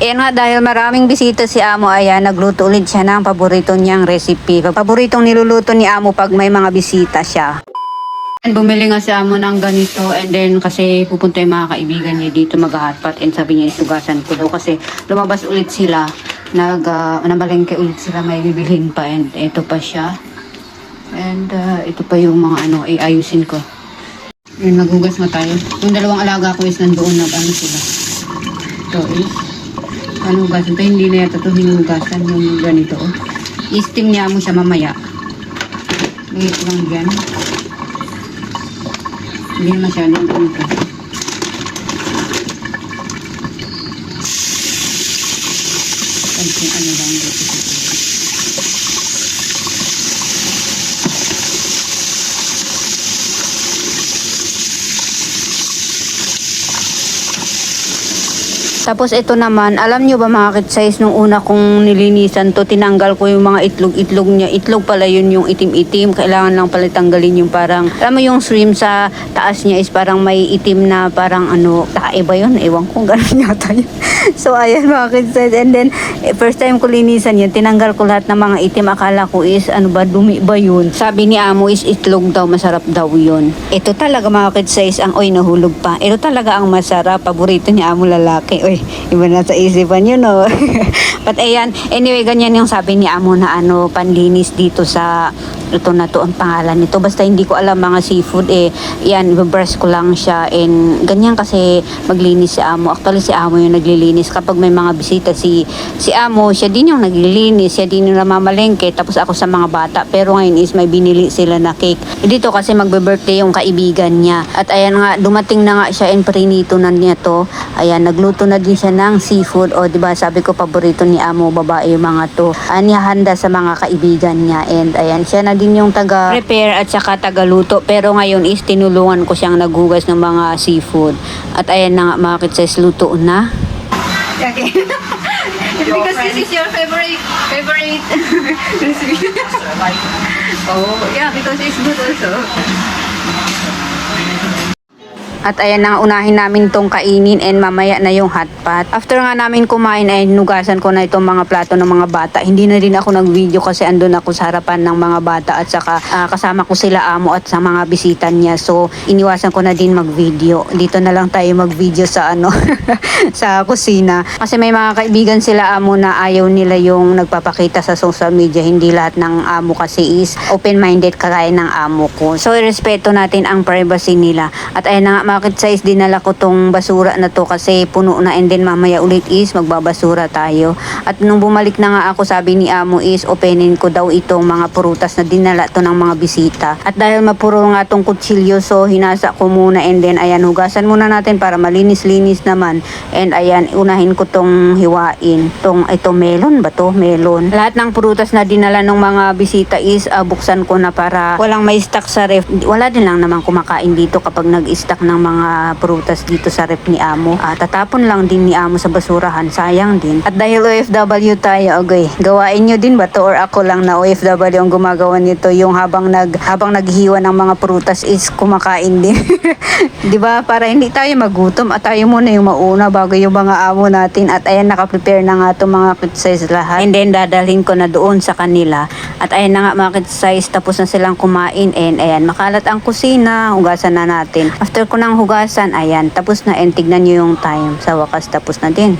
Ayan nga, dahil maraming bisita si Amo, ayan, nagluto ulit siya ng paborito niyang recipe. Paboritong niluluto ni Amo pag may mga bisita siya. And bumili nga si Amo ng ganito and then kasi pupunta yung mga kaibigan niya dito mag-hotpot and sabi niya isugasan ko daw kasi lumabas ulit sila. Nag uh, nabalengke ulit sila may bibilhin pa and ito pa siya. And uh, ito pa yung mga ano iayusin ko. And maghugas nga tayo. Yung dalawang alaga ko is nandoon nag ano sila. Ito is ano hugasan to hindi na yata to hinugasan yung ganito oh. i-steam niya mo siya mamaya Liit lang dyan hindi masyadong punta. Konting ano lang dito Tapos ito naman, alam nyo ba mga kit-size nung una kong nilinisan to, tinanggal ko yung mga itlog-itlog niya. Itlog pala yun yung itim-itim. Kailangan lang pala tanggalin yung parang, alam mo yung shrimp sa taas niya is parang may itim na parang ano, tae ba yun? Ewan ko, ganun yata yun. So ayan mga kit-size. And then, eh, first time ko linisan yun, tinanggal ko lahat ng mga itim. Akala ko is, ano ba, dumi ba yun? Sabi ni Amo is itlog daw, masarap daw yun. Ito talaga mga kit-size, ang oy, nahulog pa. Ito talaga ang masarap. Paborito ni Amo lalaki. Oy, iba na sa isipan yun, no? But ayan, anyway, ganyan yung sabi ni Amo na ano, panlinis dito sa, ito na to ang pangalan nito. Basta hindi ko alam mga seafood, eh, yan, brush ko lang siya. And ganyan kasi maglinis si Amo. Actually, si Amo yung naglilinis. Kapag may mga bisita, si, si Amo, siya din yung naglilinis. Siya din yung namamalengke. Tapos ako sa mga bata. Pero ngayon is may binili sila na cake. Dito kasi magbe-birthday yung kaibigan niya. At ayan nga, dumating na nga siya and prinito na niya to. Ayan, nagluto na din siya ng seafood. O, di ba sabi ko, paborito ni Amo, babae yung mga to. Anihanda sa mga kaibigan niya. And ayan, siya na din yung taga-prepare at saka taga-luto. Pero ngayon is tinulungan ko siyang naghugas ng mga seafood. At ayan na nga, mga kitses, luto na. Okay. Because this is your favorite favorite recipe. oh, yeah, because it's good also. At ayan na unahin namin tong kainin and mamaya na yung hot pot. After nga namin kumain ay nugasan ko na itong mga plato ng mga bata. Hindi na rin ako nag-video kasi andun ako sa harapan ng mga bata at saka ah, kasama ko sila amo at sa mga bisita niya. So iniwasan ko na din mag-video. Dito na lang tayo mag-video sa ano sa kusina. Kasi may mga kaibigan sila amo na ayaw nila yung nagpapakita sa social media. Hindi lahat ng amo kasi is open-minded kagaya ng amo ko. So irespeto natin ang privacy nila. At ayan na nga market size dinala ko tong basura na to kasi puno na and then mamaya ulit is magbabasura tayo. At nung bumalik na nga ako sabi ni amo is openin ko daw itong mga prutas na dinala to ng mga bisita. At dahil mapuro nga tong kutsilyo so hinasa ko muna and then ayan hugasan muna natin para malinis-linis naman. And ayan unahin ko tong hiwain. Tong ito melon ba to? Melon. Lahat ng prutas na dinala ng mga bisita is ah, buksan ko na para walang may stock sa ref. Wala din lang naman kumakain dito kapag nag-stock ng mga prutas dito sa ref ni Amo. Ah, tatapon lang din ni Amo sa basurahan. Sayang din. At dahil OFW tayo, okay, gawain nyo din ba to or ako lang na OFW ang gumagawa nito yung habang nag habang naghiwa ng mga prutas is kumakain din. 'Di ba? Para hindi tayo magutom at tayo muna yung mauna bago yung mga amo natin. At ayan naka-prepare na nga itong mga kit size lahat. And then dadalhin ko na doon sa kanila. At ayan na nga mga kit size tapos na silang kumain and ayan makalat ang kusina. Hugasan na natin. After ko nang hugasan, ayan tapos na and tignan nyo yung time. Sa wakas tapos na din.